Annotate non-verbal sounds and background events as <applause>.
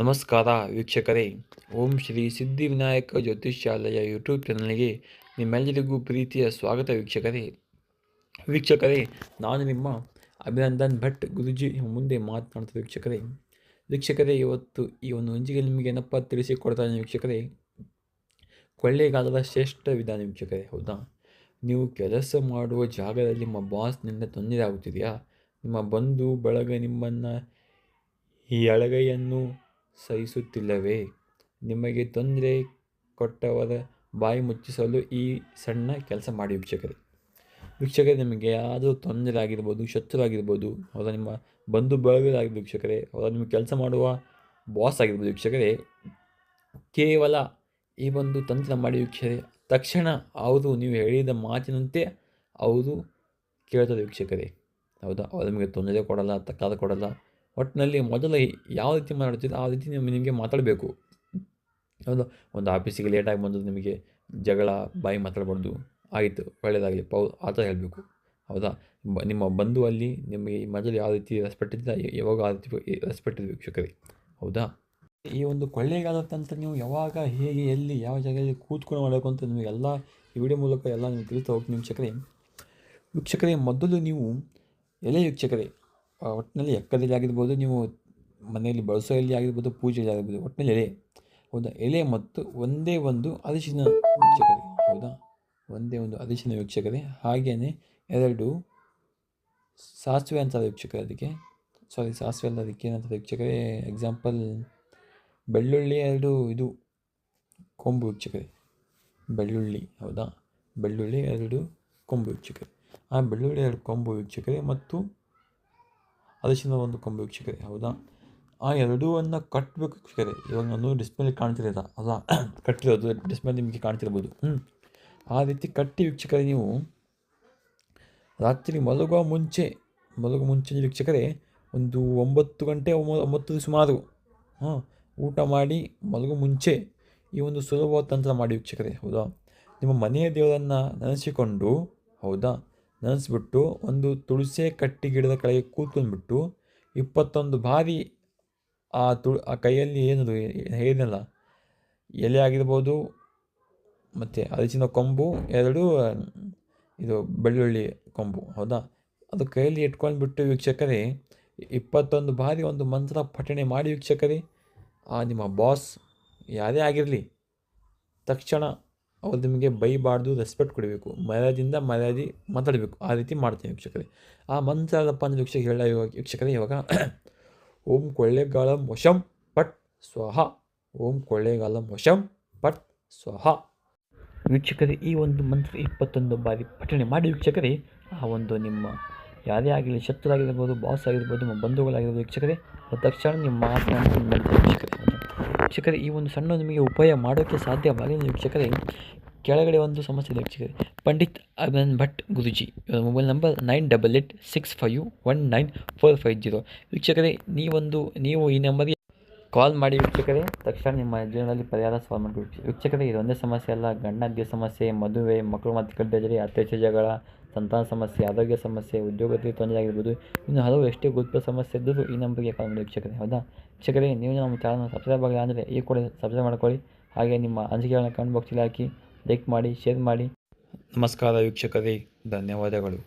ನಮಸ್ಕಾರ ವೀಕ್ಷಕರೇ. ಓಂ ಶ್ರೀ ಸಿದ್ಧಿವಿನಾಯಕ ಜ್ಯೋತಿಷ್ಯಾಲಯ ಯೂಟ್ಯೂಬ್ ಚಾನಲ್ಗೆ ನಿಮ್ಮೆಲ್ಲರಿಗೂ ಪ್ರೀತಿಯ ಸ್ವಾಗತ ವೀಕ್ಷಕರೇ. ವೀಕ್ಷಕರೇ, ನಾನು ನಿಮ್ಮ ಅಭಿನಂದನ್ ಭಟ್ ಗುರುಜಿ ಮುಂದೆ ಮಾತನಾಡ್ತಾ ವೀಕ್ಷಕರೇ. ವೀಕ್ಷಕರೇ, ಇವತ್ತು ಈ ಒಂದು ಅಂಜಿಗೆ ನಿಮಗೆ ಏನಪ್ಪ ತಿಳಿಸಿಕೊಡ್ತಾನೆ ವೀಕ್ಷಕರೇ? ಕೊಳ್ಳೇಗಾಲದ ಶ್ರೇಷ್ಠ ವಿಧಾನ ವೀಕ್ಷಕರೇ, ಹೌದಾ? ನೀವು ಕೆಲಸ ಮಾಡುವ ಜಾಗದಲ್ಲಿ ನಿಮ್ಮ ಬಾಸ್ನಿಂದ ತೊಂದರೆ ಆಗುತ್ತಿದೆಯಾ? ನಿಮ್ಮ ಬಂಧು ಬಳಗ ನಿಮ್ಮನ್ನು ಈ ಎಳಗೈಯನ್ನು ಸಹಿಸುತ್ತಿಲ್ಲವೇ? ನಿಮಗೆ ತೊಂದರೆ ಕೊಟ್ಟವರ ಬಾಯಿ ಮುಚ್ಚಿಸಲು ಈ ಸಣ್ಣ ಕೆಲಸ ಮಾಡಿ ವೀಕ್ಷಕರೇ. ವೀಕ್ಷಕರೇ, ನಿಮಗೆ ಯಾರು ತೊಂದರೆ ಆಗಿರ್ಬೋದು, ಶತ್ರು ಆಗಿರ್ಬೋದು, ಅವರ ನಿಮ್ಮ ಬಂಧು ಬಳಗರಾಗಿರ್ಬೋದು ವೀಕ್ಷಕರೇ, ಅವರ ನಿಮಗೆ ಕೆಲಸ ಮಾಡುವ ಬಾಸ್ ಆಗಿರ್ಬೋದು ವೀಕ್ಷಕರೇ, ಕೇವಲ ಈ ಒಂದು ತಂತ್ರ ಮಾಡಿ ವೀಕ್ಷಕರೇ. ತಕ್ಷಣ ಅವರು ನೀವು ಹೇಳಿದ ಮಾತಿನಂತೆ ಅವರು ಕೇಳ್ತಾರೆ ವೀಕ್ಷಕರೇ. ಹೌದಾ? ಅವ್ರು ನಿಮಗೆ ತೊಂದರೆ ಕೊಡಲ್ಲ ತಕ್ಕಾದ ಕೊಡಲ್ಲ ಒಟ್ಟಿನಲ್ಲಿ ಮೊದಲು ಯಾವ ರೀತಿ ಮಾತಾಡ್ತೀರಿ ಆ ರೀತಿ ನಿಮ್ಮ ನಿಮಗೆ ಮಾತಾಡಬೇಕು. ಹೌದು, ಒಂದು ಆಫೀಸಿಗೆ ಲೇಟಾಗಿ ಬಂದು ನಿಮಗೆ ಜಗಳ, ಬಾಯಿ ಮಾತಾಡಬಾರ್ದು ಆಯಿತು ಒಳ್ಳೆಯದಾಗಲಿ ಪೌ, ಆ ಥರ ಹೇಳಬೇಕು. ಹೌದಾ? ಬ, ನಿಮ್ಮ ಬಂಧು ಅಲ್ಲಿ ನಿಮಗೆ ಮೊದಲು ಯಾವ ರೀತಿ ರೆಸ್ಪೆಕ್ಟ್ ಇದ್ದ ಯಾವಾಗ ಆ ರೀತಿ ರೆಸ್ಪೆಕ್ಟ್ ಇದೆ ವೀಕ್ಷಕರೇ? ಹೌದಾ? ಈ ಒಂದು ಕೊಳ್ಳೇಗಾಲತ್ತಂತ ನೀವು ಯಾವಾಗ, ಹೇಗೆ, ಎಲ್ಲಿ, ಯಾವ ಜಾಗದಲ್ಲಿ ಕೂತ್ಕೊಂಡು ಮಾಡಬೇಕು ಅಂತ ನಿಮಗೆಲ್ಲ ಈ ವಿಡಿಯೋ ಮೂಲಕ ಎಲ್ಲ ನೀವು ತಿಳಿತಾ ಹೋಗ್ತೀನಿ ವೀಕ್ಷಕರೇ. ವೀಕ್ಷಕರೇ, ಮೊದಲು ನೀವು ಎಲೆ ವೀಕ್ಷಕರೇ ಒಟ್ಟಿನಲ್ಲಿ ಎಕ್ಕದಲ್ಲಿ ಆಗಿರ್ಬೋದು, ನೀವು ಮನೆಯಲ್ಲಿ ಬಳಸೋ ಎಲೆ ಆಗಿರ್ಬೋದು, ಪೂಜೆಯಲ್ಲಿ ಆಗಿರ್ಬೋದು ಒಟ್ಟಿನಲ್ಲಿ ಎಲೆ, ಹೌದಾ? ಎಲೆ ಮತ್ತು ಒಂದೇ ಒಂದು ಅರಿಶಿನ ವೀಕ್ಷಕರೇ, ಹೌದಾ? ಒಂದೇ ಒಂದು ಅರಿಶಿನ ವೀಕ್ಷಕರೇ, ಹಾಗೆಯೇ ಎರಡು ಸಾಸಿವೆ ಅಂತ ವೀಕ್ಷಕರೇ ಅದಕ್ಕೆ. ಸಾರಿ ಸಾಸಿವೆ ಅಲ್ಲ ಅದಕ್ಕೆ ಏನಂತ ವೀಕ್ಷಕರೇ ಎಕ್ಸಾಂಪಲ್ ಬೆಳ್ಳುಳ್ಳಿ ಎರಡು ಇದು ಕೊಂಬು ವೀಕ್ಷಕರೇ. ಬೆಳ್ಳುಳ್ಳಿ, ಹೌದಾ? ಬೆಳ್ಳುಳ್ಳಿ ಎರಡು ಕೊಂಬು ವೀಕ್ಷಕರೇ. ಆ ಬೆಳ್ಳುಳ್ಳಿ ಎರಡು ಕೊಂಬು ವೀಕ್ಷಕರೇ ಮತ್ತು ಅರಿಶಿನ ಒಂದು ಕೊಂಬೆ ವೀಕ್ಷಕರೇ ಹೌದಾ? ಆ ಎರಡೂವನ್ನು ಕಟ್ಟಬೇಕು ವೀಕ್ಷಕರೇ ಇವಾಗ ನಾನು ಡಿಸ್ಪ್ಲೇಲಿ ಕಾಣ್ತಿರೋದ ಅಲ್ಲ <clears throat> ಕಟ್ಟಿರೋದು ಡಿಸ್ಪ್ಲೇ ನಿಮಗೆ ಕಾಣ್ತಿರ್ಬೋದು. ಹ್ಞೂ ಆ ರೀತಿ ಕಟ್ಟಿ ವೀಕ್ಷಕರೇ ನೀವು. ರಾತ್ರಿ ಮಲಗುವ ಮುಂಚೆ ಮಲಗುವ ಮುಂಚೆ ವೀಕ್ಷಕರೇ ಒಂದು ಒಂಬತ್ತು ಗಂಟೆ ಒಂಬತ್ತು ಸುಮಾರು. ಹಾಂ, ಊಟ ಮಾಡಿ ಮಲಗುವ ಮುಂಚೆ ಈ ಒಂದು ಸುಲಭವಾದ ತಂತ್ರ ಮಾಡಿ ವೀಕ್ಷಕರೇ ಹೌದಾ? ನಿಮ್ಮ ಮನೆಯ ದೇವರನ್ನು ನೆನೆಸಿಕೊಂಡು, ಹೌದಾ? ನೆನೆಸ್ಬಿಟ್ಟು ಒಂದು ತುಳಸಿ ಕಟ್ಟಿ ಗಿಡದ ಕೆಳಗೆ ಕೂತ್ಕೊಂಡ್ಬಿಟ್ಟು ಇಪ್ಪತ್ತೊಂದು ಬಾರಿ ಆ ತು ಆ ಕೈಯಲ್ಲಿ ಏನದು ಏನಲ್ಲ ಎಲೆ ಆಗಿರ್ಬೋದು, ಮತ್ತು ಅರಿಶಿನ ಕೊಂಬು, ಎರಡು, ಇದು ಬೆಳ್ಳುಳ್ಳಿ ಕೊಂಬು, ಹೌದಾ? ಅದು ಕೈಯಲ್ಲಿ ಇಟ್ಕೊಂಡ್ಬಿಟ್ಟು ವೀಕ್ಷಕರೇ, ಇಪ್ಪತ್ತೊಂದು ಬಾರಿ ಒಂದು ಮಂತ್ರ ಪಠಣೆ ಮಾಡಿ ವೀಕ್ಷಕರೇ, ಆ ನಿಮ್ಮ ಬಾಸ್ ಯಾರೇ ಆಗಿರಲಿ, ತಕ್ಷಣ ಅವ್ರು ನಿಮಗೆ ಬೈಬಾರ್ದು ರೆಸ್ಪೆಕ್ಟ್ ಕೊಡಬೇಕು. ಮರ್ಯಾದಿಂದ ಮರ್ಯಾದಿ ಮಾತಾಡಬೇಕು. ಆ ರೀತಿ ಮಾಡ್ತೀನಿ ವೀಕ್ಷಕರೇ. ಆ ಮಂತ್ರ ಅಂದ್ರೆ ವೀಕ್ಷಕ ಹೇಳ ಇವಾಗ ವೀಕ್ಷಕರೇ ಇವಾಗ <clears throat> ಓಂ ಕೊಳ್ಳೇಗಾಲಂ ವಶಂ ಪಟ್ ಸ್ವಹ. ಓಂ ಕೊಳ್ಳೇಗಾಲಂ ವಶಂ ಪಟ್ ಸ್ವಹ. ವೀಕ್ಷಕರೇ, ಈ ಒಂದು ಮಂತ್ರ ಇಪ್ಪತ್ತೊಂದು ಬಾರಿ ಪಠಣೆ ಮಾಡಿ ವೀಕ್ಷಕರೇ. ಆ ಒಂದು ನಿಮ್ಮ ಯಾರೇ ಆಗಿರಲಿ ಶತ್ರು ಆಗಿರ್ಬೋದು ಬಾಸ್ ಆಗಿರ್ಬೋದು, ನಿಮ್ಮ ಬಂಧುಗಳಾಗಿರ್ಬೋದು ವೀಕ್ಷಕರೇ ತಕ್ಷಣ ನಿಮ್ಮ ಮಾತನಾಡಿ ವೀಕ್ಷಕರೇ. ವೀಕ್ಷಕರೇ, ಈ ಒಂದು ಸಣ್ಣ ನಿಮಗೆ ಉಪಾಯ ಮಾಡೋಕ್ಕೆ ಸಾಧ್ಯವಾಗಲಿಲ್ಲ ವೀಕ್ಷಕರೇ, ಕೆಳಗಡೆ ಒಂದು ಸಮಸ್ಯೆ ಇದೆ ವೀಕ್ಷಕರೇ. Pandit Abhinand Bhat Guruji mobile number nine double eight six five one nine four five zero ವೀಕ್ಷಕರೇ, ನೀವೊಂದು, ನೀವು ಈ ನಂಬರ್ಗೆ ಕಾಲ್ ಮಾಡಿ ವೀಕ್ಷಕರೇ, ತಕ್ಷಣ ನಿಮ್ಮ ಜೀವನದಲ್ಲಿ ಪರಿಹಾರ ಸಾಲ್ವ್ ಮಾಡಿ ವೀಕ್ಷಕರೇ. ಇದೊಂದೇ ಸಮಸ್ಯೆ ಅಲ್ಲ ಗಂಡಾದ್ಯ ಸಮಸ್ಯೆ, ಮದುವೆ, ಮಕ್ಕಳು ಮತ್ತು ಕಡ್ಡಜರಿ ಅತ್ಯಾಚಾರ ಜಗಳ ಸಂತಾನ ಸಮಸ್ಯೆ, ಆರೋಗ್ಯ ಸಮಸ್ಯೆ, ಉದ್ಯೋಗದಲ್ಲಿ ತೊಂದರೆ ಆಗಿರ್ಬೋದು. ಇನ್ನು ಹಲವು ಎಷ್ಟೇ ಗುರುತ್ವ ಸಮಸ್ಯೆ ಇದ್ದರೂ ಈ ನಂಬರಿಗೆ ಕಾಲ್ ಮಾಡಿ ವೀಕ್ಷಕರೇ, ಹೌದಾ? ವೀಕ್ಷಕರೇ, ನೀವು ನಮ್ಮ ಚಾನಲ್ ಸಬ್ಸ್ಕ್ರೈಬ್ ಆಗಿಲ್ಲ ಅಂದರೆ ಈ ಕೂಡ ಸಬ್ಸ್ಕ್ರೈಬ್ ಮಾಡ್ಕೊಳ್ಳಿ. ಹಾಗೆ ನಿಮ್ಮ ಅನಿಸಿಕೆಗಳನ್ನ ಕಮೆಂಟ್ ಬಾಕ್ಸಲ್ಲಿ ಹಾಕಿ ಲೈಕ್ ಮಾಡಿ ಶೇರ್ ಮಾಡಿ. ನಮಸ್ಕಾರ ವೀಕ್ಷಕರೇ, ಧನ್ಯವಾದಗಳು.